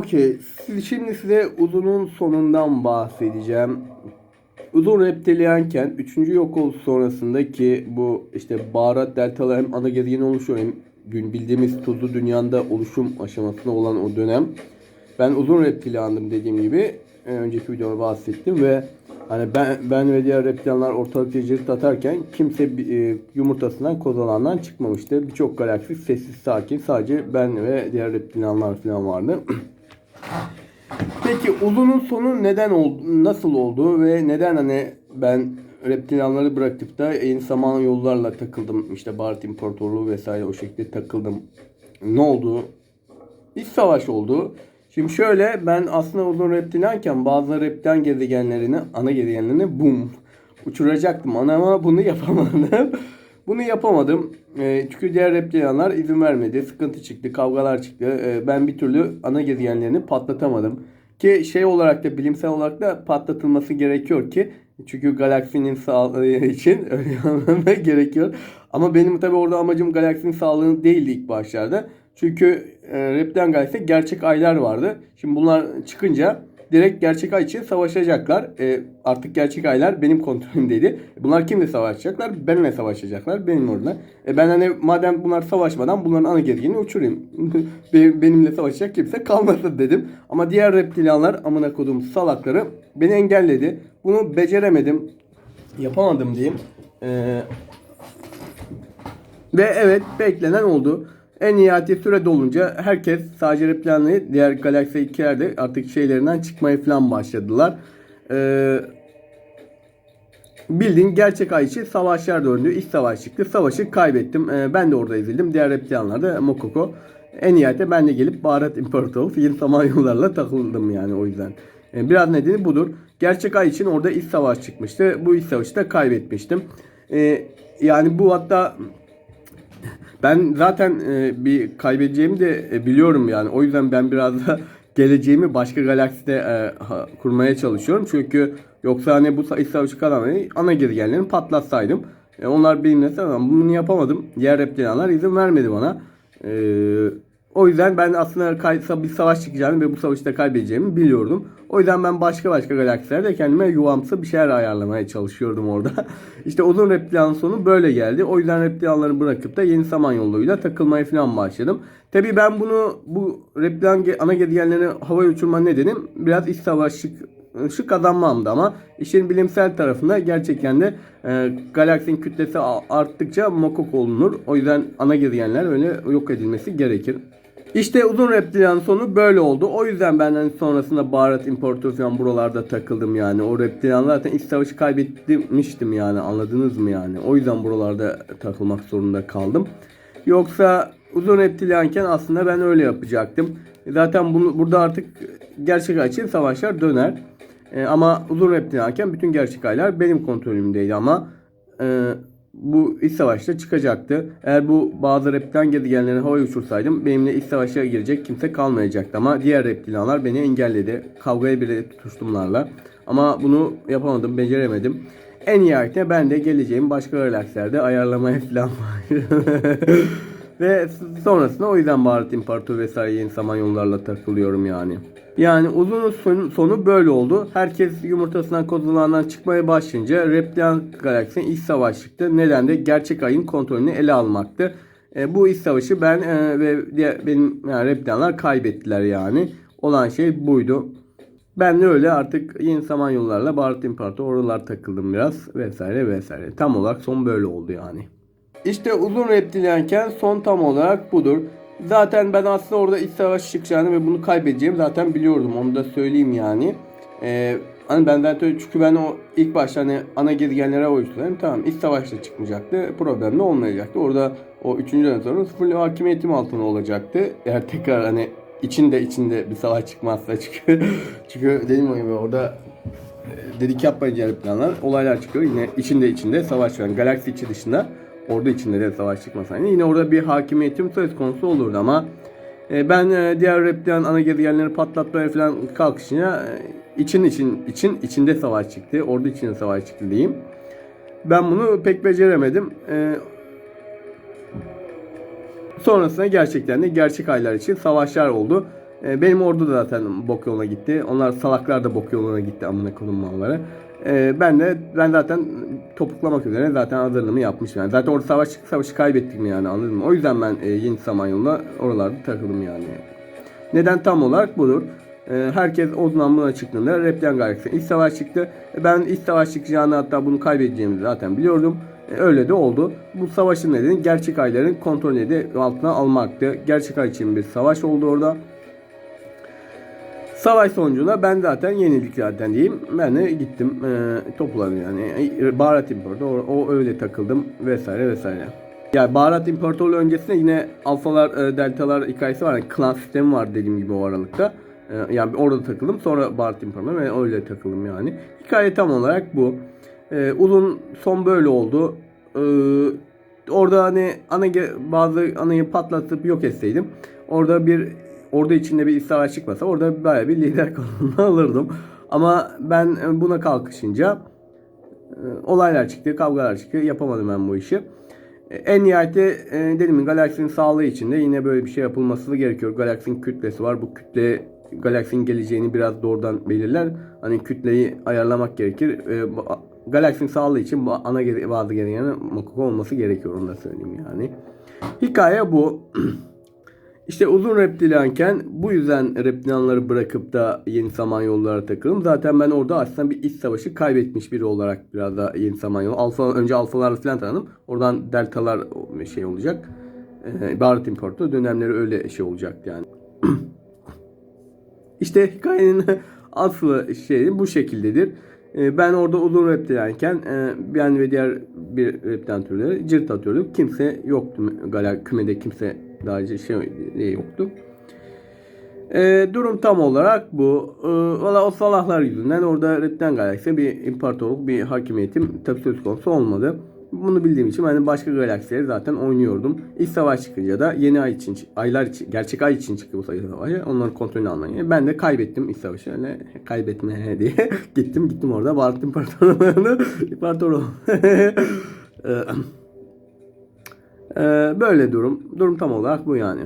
Okey, şimdi size uzunun sonundan bahsedeceğim. Uzun reptilyanken 3. yok oluş sonrasındaki bu işte baharat deltalar hem ana gezegeni oluşuyor hem gün bildiğimiz tuzlu dünyanda oluşum aşamasında olan o dönem. Ben uzun reptilyandım dediğim gibi e, önceki videoda bahsettim ve hani ben ben ve diğer reptilyanlar ortalıkta cirit atarken kimse e, yumurtasından kozalandan çıkmamıştı. Birçok galaksi sessiz sakin sadece ben ve diğer reptilyanlar falan vardı. Peki uzunun sonu neden oldu, nasıl oldu ve neden hani ben reptilyanları bırakıp da yeni saman yollarla takıldım. İşte Barat İmparatorluğu vesaire o şekilde takıldım. Ne oldu? İç savaş oldu. Şimdi şöyle ben aslında uzun reptilyanken bazı reptilyan gezegenlerini, ana gezegenlerini bum uçuracaktım. Ama bunu yapamadım. Bunu yapamadım. E, çünkü diğer reptilyanlar izin vermedi. Sıkıntı çıktı, kavgalar çıktı. E, ben bir türlü ana gezegenlerini patlatamadım. Ki şey olarak da bilimsel olarak da patlatılması gerekiyor ki çünkü galaksinin sağlığı için öyle anlamak gerekiyor. Ama benim tabi orada amacım galaksinin sağlığı değildi ilk başlarda. Çünkü e, Reptilen Galaxy'de gerçek aylar vardı. Şimdi bunlar çıkınca direkt gerçek ay için savaşacaklar. E, artık gerçek aylar benim kontrolümdeydi. Bunlar kimle savaşacaklar? Benimle savaşacaklar. Benim orada. E, ben hani madem bunlar savaşmadan bunların ana gezegenini uçurayım. Be- Benimle savaşacak kimse kalmasın dedim. Ama diğer reptilyanlar amına kodum salakları beni engelledi. Bunu beceremedim. Yapamadım diyeyim. Eee ve evet beklenen oldu. En nihayeti süre dolunca herkes sadece reptilanları diğer galaksi 2'lerde artık şeylerinden çıkmaya falan başladılar. Ee, bildiğin gerçek ay için savaşlar döndü. İlk savaş çıktı. Savaşı kaybettim. Ee, ben de orada ezildim. Diğer reptilanlar da Mokoko. En nihayette ben de gelip Baharat İmparatorluğu yeni samanyollarla takıldım yani o yüzden. Ee, biraz nedeni budur. Gerçek ay için orada ilk savaş çıkmıştı. Bu ilk savaşı da kaybetmiştim. Ee, yani bu hatta ben zaten e, bir kaybedeceğimi de e, biliyorum yani. O yüzden ben biraz da geleceğimi başka galakside e, ha- kurmaya çalışıyorum. Çünkü yoksa hani bu sa- savaşı kazanmayı ana gezegenlerini patlatsaydım. E, onlar benimle savaşan bunu yapamadım. Diğer reptilyanlar izin vermedi bana. E, o yüzden ben aslında bir savaş çıkacağını ve bu savaşta kaybedeceğimi biliyordum. O yüzden ben başka başka galaksilerde kendime yuvamsı bir şeyler ayarlamaya çalışıyordum orada. işte uzun reptilyanın sonu böyle geldi. O yüzden reptilyanları bırakıp da yeni samanyoluyla takılmaya falan başladım. Tabii ben bunu bu reptilyan ge- ana gezegenlerini havaya uçurma nedenim biraz iç savaşlık şu kazanmamdı ama işin bilimsel tarafında gerçekten de e, galaksinin kütlesi arttıkça mokok olunur. O yüzden ana gezegenler öyle yok edilmesi gerekir. İşte uzun reptilyan sonu böyle oldu. O yüzden ben hani sonrasında baharat importu falan buralarda takıldım yani. O reptilyanlar zaten iç savaşı kaybetmiştim yani anladınız mı yani. O yüzden buralarda takılmak zorunda kaldım. Yoksa uzun reptilyanken aslında ben öyle yapacaktım. Zaten bunu, burada artık gerçek ay için savaşlar döner. E, ama uzun reptilyanken bütün gerçek aylar benim kontrolümdeydi ama e, bu iç savaşta çıkacaktı. Eğer bu bazı reptilyan gezegenlerini havaya uçursaydım benimle iç savaşa girecek kimse kalmayacaktı. Ama diğer reptilyanlar beni engelledi. Kavgaya bile tutuştumlarla. Ama bunu yapamadım, beceremedim. En nihayetinde ben de geleceğim başka galaksilerde ayarlamaya falan Ve sonrasında o yüzden Baharat İmparatoru vesaire yeni samanyollarla takılıyorum yani. Yani uzun sonu, sonu böyle oldu. Herkes yumurtasından kozulağından çıkmaya başlayınca Reptilan galaksinin ilk savaş çıktı. Neden de gerçek ayın kontrolünü ele almaktı. E, bu iç savaşı ben e, ve diğer, benim yani Reptilanlar kaybettiler yani. Olan şey buydu. Ben de öyle artık yeni samanyollarla Baharat İmparatoru oralar takıldım biraz vesaire vesaire. Tam olarak son böyle oldu yani. İşte uzun reptilyanken son tam olarak budur. Zaten ben aslında orada iç savaş çıkacağını ve bunu kaybedeceğimi zaten biliyordum. Onu da söyleyeyim yani. Ee, hani benden çünkü ben o ilk başta hani ana gezegenlere oyuşturuyorum. Tamam iç savaşta çıkmayacaktı. Problem de olmayacaktı. Orada o üçüncü dönem sonra sıfır hakimiyetim altına olacaktı. Eğer tekrar hani içinde içinde bir savaş çıkmazsa çünkü çünkü dediğim gibi orada e, dedik yapmayın diğer planlar. Olaylar çıkıyor. Yine içinde içinde savaş var. Yani galaksi içi dışında orada içinde de savaş çıkmasaydı yine orada bir hakimiyetim söz konusu olurdu ama e, ben e, diğer reptilen ana gezegenleri patlatmaya falan kalkışınca e, için için için içinde savaş çıktı. Orada içinde savaş çıktı diyeyim. Ben bunu pek beceremedim. Sonrasında gerçekten de gerçek aylar için savaşlar oldu. Benim ordu da zaten bok yoluna gitti. Onlar salaklar da bok yoluna gitti amına kodum malları. E, ben de ben zaten topuklamak üzere zaten hazırlığımı yapmışım. Yani. Zaten orada savaş savaşı kaybettim yani anladın mı? O yüzden ben e, yeni Samanyolu'na oralarda takıldım yani. Neden tam olarak budur. E, herkes o zaman buna çıktığında Reptilen Galaxy ilk savaş çıktı. E, ben ilk savaş çıkacağını hatta bunu kaybedeceğimizi zaten biliyordum. E, öyle de oldu. Bu savaşın nedeni gerçek ayların kontrolünü de altına almaktı. Gerçek ay için bir savaş oldu orada. Savaş sonucunda ben zaten yenildik zaten diyeyim. Ben de gittim e, topladım yani. E, Baharat İmparatorluğu o, o öyle takıldım vesaire vesaire. Yani Baharat İmparatorluğu öncesinde yine alfalar, e, deltalar hikayesi var. Yani klan sistemi var dediğim gibi o aralıkta. E, yani orada takıldım. Sonra Baharat İmparatorluğu ve öyle takıldım yani. Hikaye tam olarak bu. E, uzun son böyle oldu. E, orada hani ana bazı anayı patlatıp yok etseydim. Orada bir orada içinde bir savaş çıkmasa orada bayağı bir lider konumunu alırdım. Ama ben buna kalkışınca e, olaylar çıktı, kavgalar çıktı. Yapamadım ben bu işi. E, En nihayeti e, dedim galaksinin sağlığı için de yine böyle bir şey yapılması gerekiyor. Galaksinin kütlesi var. Bu kütle galaksinin geleceğini biraz doğrudan belirler. Hani kütleyi ayarlamak gerekir. E, Galaksinin sağlığı için ana bazı gereğinin Mokoko olması gerekiyor onu da söyleyeyim yani. Hikaye bu. İşte uzun reptilyanken bu yüzden reptilyanları bırakıp da yeni samanyolulara takıldım. Zaten ben orada aslında bir iç savaşı kaybetmiş biri olarak biraz da yeni samanyolu. Alfa, önce alfalarla falan tanıdım. Oradan deltalar şey olacak. Ee, Baharat dönemleri öyle şey olacak yani. İşte hikayenin aslı şeyi bu şekildedir. Ee, Ben orada uzun reptilyanken e, ben ve diğer bir reptilyan türleri cırt atıyorduk. Kimse yoktu. Kümede kimse daha önce şey yoktu. Ee, durum tam olarak bu. Ee, Valla o salahlar yüzünden orada Reptilyan Galaksi bir imparatorluk, bir hakimiyetim tabii söz konusu olmadı. Bunu bildiğim için ben başka galaksileri zaten oynuyordum. İlk savaş çıkınca da yeni ay için, aylar için, gerçek ay için çıktı bu sayı savaşı. Onların kontrolünü almaya. Ben de kaybettim ilk savaşı. Öyle kaybetme diye gittim gittim orada Barat İmparatorluğu'nu İmparatorluğu. Ee, böyle durum. Durum tam olarak bu yani.